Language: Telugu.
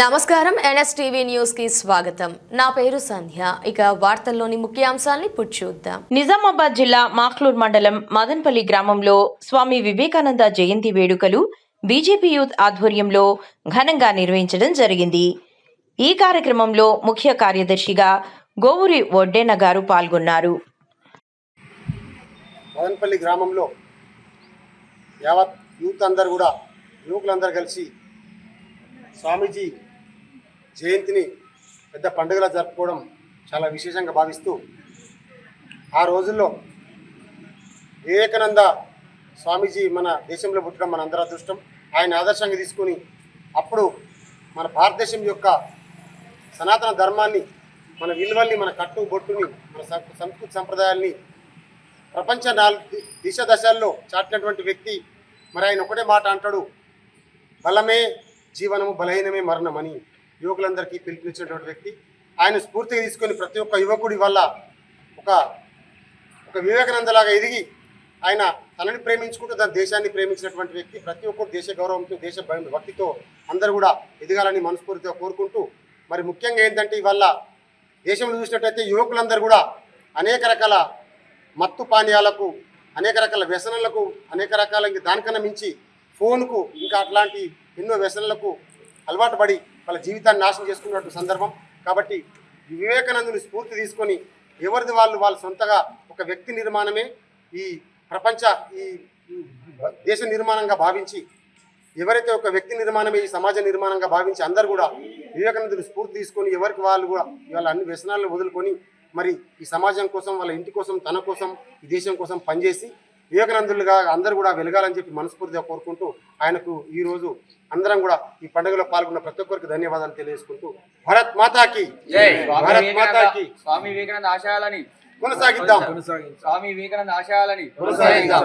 నమస్కారం. ఎన్ఎస్టీవీ న్యూస్కి స్వాగతం. నా పేరు సంధ్య. ఇక వార్తల్లోని ముఖ్యాంశాల్ని ఇప్పుడు చూద్దాం. నిజామాబాద్ జిల్లా మాక్లూర్ మండలం మదన్పల్లి గ్రామంలో స్వామి వివేకానంద జయంతి వేడుకలు బీజేపీ యూత్ ఆధ్వర్యంలో ఘనంగా నిర్వహించడం జరిగింది. ఈ కార్యక్రమంలో ముఖ్య కార్యదర్శిగా గోవురి ఒడ్డెన్న గారు పాల్గొన్నారు. మదనపల్లి గ్రామంలో యావత్ యూత్ అందరు కూడా యువకులందరూ కలిసి స్వామీజీ జయంతిని పెద్ద పండుగలా జరుపుకోవడం చాలా విశేషంగా భావిస్తూ ఆ రోజుల్లో వివేకానంద స్వామీజీ మన దేశంలో పుట్టడం మన అందరి అదృష్టం. ఆయన ఆదర్శంగా తీసుకుని అప్పుడు మన భారతదేశం యొక్క సనాతన ధర్మాన్ని మన విలువల్ని మన కట్టు బొట్టుని మన సంస్కృతి సంప్రదాయాల్ని ప్రపంచ నాలుగు దిశ దశల్లో చాటినటువంటి వ్యక్తి మరి ఆయన ఒకటే మాట అంటాడు బలమే జీవనము బలహీనమే మరణం అని యువకులందరికీ పిలుపునిచ్చినటువంటి వ్యక్తి. ఆయన స్ఫూర్తిగా తీసుకొని ప్రతి ఒక్క యువకుడి వల్ల ఒక ఒక వివేకానందలాగా ఎదిగి ఆయన తనని ప్రేమించుకుంటూ తన దేశాన్ని ప్రేమించినటువంటి వ్యక్తి ప్రతి ఒక్కరు దేశ గౌరవంతో దేశ భక్తితో అందరూ కూడా ఎదగాలని మనస్ఫూర్తిగా కోరుకుంటూ మరి ముఖ్యంగా ఏంటంటే ఇవల్ల దేశంలో చూసినట్టయితే యువకులందరూ కూడా అనేక రకాల మత్తు పానీయాలకు అనేక రకాల వ్యసనాలకు అనేక రకాల ఇంకా దానికన్నా మించి ఫోన్కు ఇంకా అట్లాంటి ఎన్నో వ్యసనాలకు అలవాటు పడి వాళ్ళ జీవితాన్ని నాశనం చేసుకున్నట్టు సందర్భం. కాబట్టి వివేకానందుని స్ఫూర్తి తీసుకొని ఎవరిది వాళ్ళు వాళ్ళ సొంతగా ఒక వ్యక్తి నిర్మాణమే ఈ ప్రపంచ ఈ దేశ నిర్మాణంగా భావించి ఎవరైతే ఒక వ్యక్తి నిర్మాణమే ఈ సమాజ నిర్మాణంగా భావించి అందరూ కూడా వివేకానందుని స్ఫూర్తి తీసుకొని ఎవరికి వాళ్ళు కూడా ఇవాళ అన్ని వ్యసనాలను వదులుకొని మరి ఈ సమాజం కోసం వాళ్ళ ఇంటి కోసం తన కోసం ఈ దేశం కోసం పనిచేసి వివేకానందులుగా అందరూ కూడా వెలగాలని చెప్పి మనస్ఫూర్తిగా కోరుకుంటూ ఆయనకు ఈ రోజు అందరం కూడా ఈ పండుగలో పాల్గొన్న ప్రతి ఒక్కరికి ధన్యవాదాలు తెలియజేసుకుంటూ భారత్ మాతాకి జై. భారత్ మాతాకి. స్వామి వివేకానంద ఆశయాలని కొనసాగిద్దాం. స్వామి వివేకానంద ఆశయాలని కొనసాగిద్దాం.